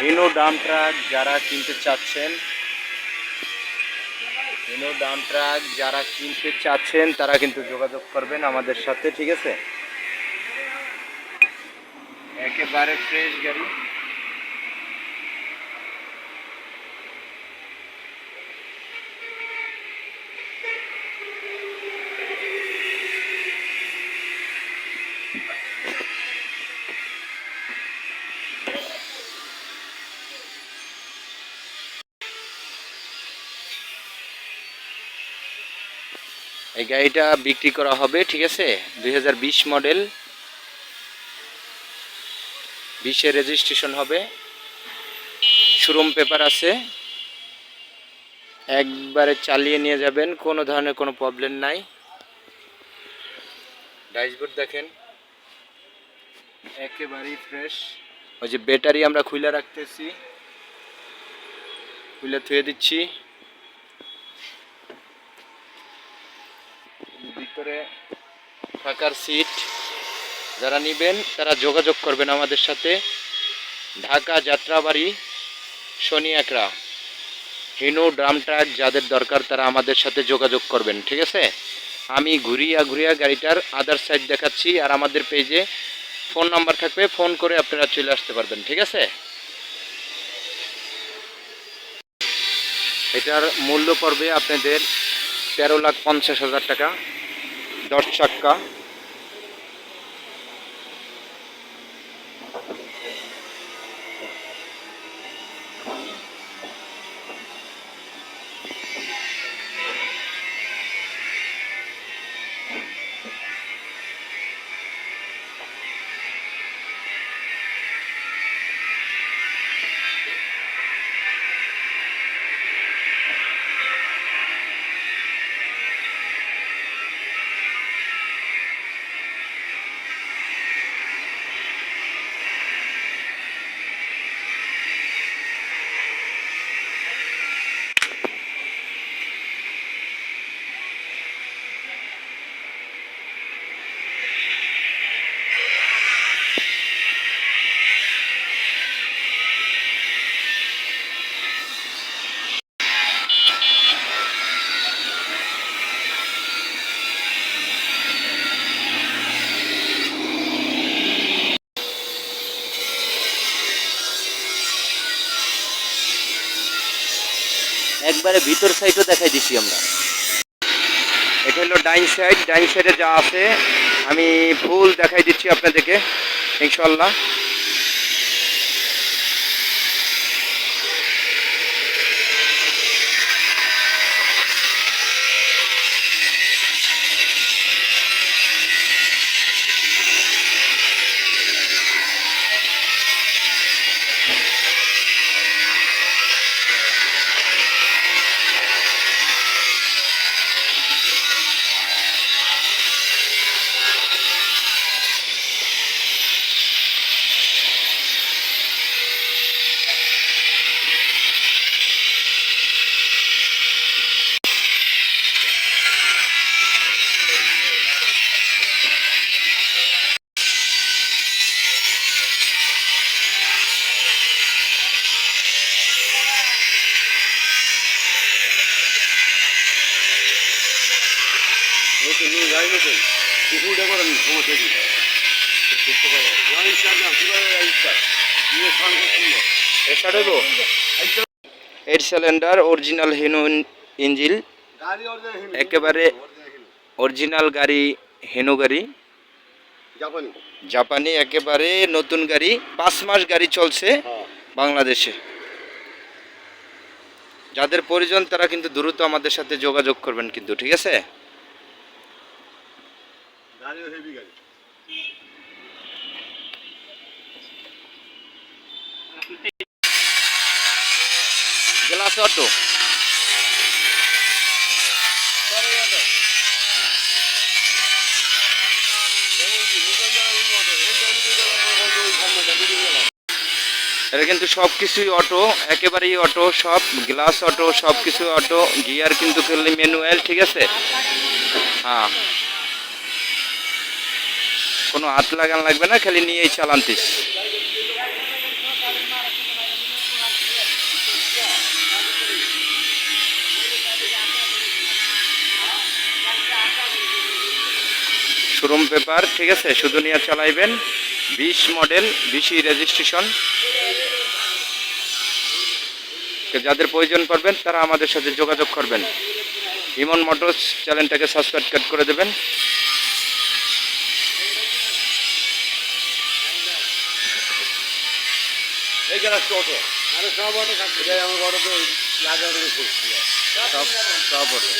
Hino dump truck যারা কিনতে চাচ্ছেন হিনো ডাম ট্রাক যারা কিনতে চাচ্ছেন, তারা কিন্তু যোগাযোগ করবেন আমাদের সাথে, ঠিক আছে? একেবারে ফ্রেশ গাড়ি। এই গাড়িটা বিক্রি করা হবে, ঠিক আছে? দু হাজার বিশ মডেল বিশে রেজিস্ট্রেশন হবে। শোরুম পেপার আছে। একবারে চালিয়ে নিয়ে যাবেন, কোনো ধরনের কোনো প্রবলেম নাই। ড্যাশবোর্ড দেখেন। একেবারেই ফ্রেশ ওই যে ব্যাটারি আমরা খুলে রাখতেছি। খুলে থুয়ে দিচ্ছি। ভিতরে থাকার সিট যারা নেবেন, তারা যোগাযোগ করবেন আমাদের সাথে। ঢাকা যাত্রাবাড়ি শনি একরা হিনো, ড্রাম ট্রাক, যাদের দরকার, তারা আমাদের সাথে যোগাযোগ করবেন, ঠিক আছে? আমি ঘুরিয়া ঘুরিয়া গাড়িটার আদার সাইড দেখাচ্ছি, আর আমাদের পেজে ফোন নাম্বার থাকবে ফোন করে আপনারা চলে আসতে পারবেন, ঠিক আছে? এটার মূল্য পড়বে আপনাদের তেরো লাখ পঞ্চাশ হাজার টাকা। দশ চাক্কা একবারে ভিতর সাইডও দেখাই দিছি আমরা। এটা হলো ডাইন সাইড ডাইন সাইডে যা আছে, আমি ফুল দেখাই দিচ্ছি আপনাদেরকে ইনশাল্লাহ eight cylinder original Hino engine একেবারে অরিজিনাল গাড়ি হেনো গাড়ি। জাপানি। জাপানি একেবারে নতুন গাড়ি। পাঁচ মাস গাড়ি চলছে বাংলাদেশে। যাদের প্রয়োজন তারা কিন্তু দ্রুত আমাদের সাথে যোগাযোগ করবেন কিন্তু ঠিক আছে? গাড়িও হেভি গাড়ি। গ্লাস অটো এটা কিন্তু সব কিছুই অটো, একেবারেই অটো, সব গ্লাস অটো সব কিছু অটো, গিয়ার কিন্তু ম্যানুয়াল ঠিক আছে? হ্যাঁ। কোনো হাত লাগান লাগবে না, খালি নিয়েই চালান্তিস শোরুম পেপার, ঠিক আছে? শুধু নিয়ে চালাইবেন। বিশ মডেল বিশই রেজিস্ট্রেশন। যাদের প্রয়োজন পড়বেন, তারা আমাদের সাথে যোগাযোগ করবেন। ইমন মোটরস চ্যানেলটাকে সাবস্ক্রাইব করে দেবেন। এই গ্যালাক্সি অটো। আরে সব অটো এটাই আমার অটোতে লাগানো সব সব অটো।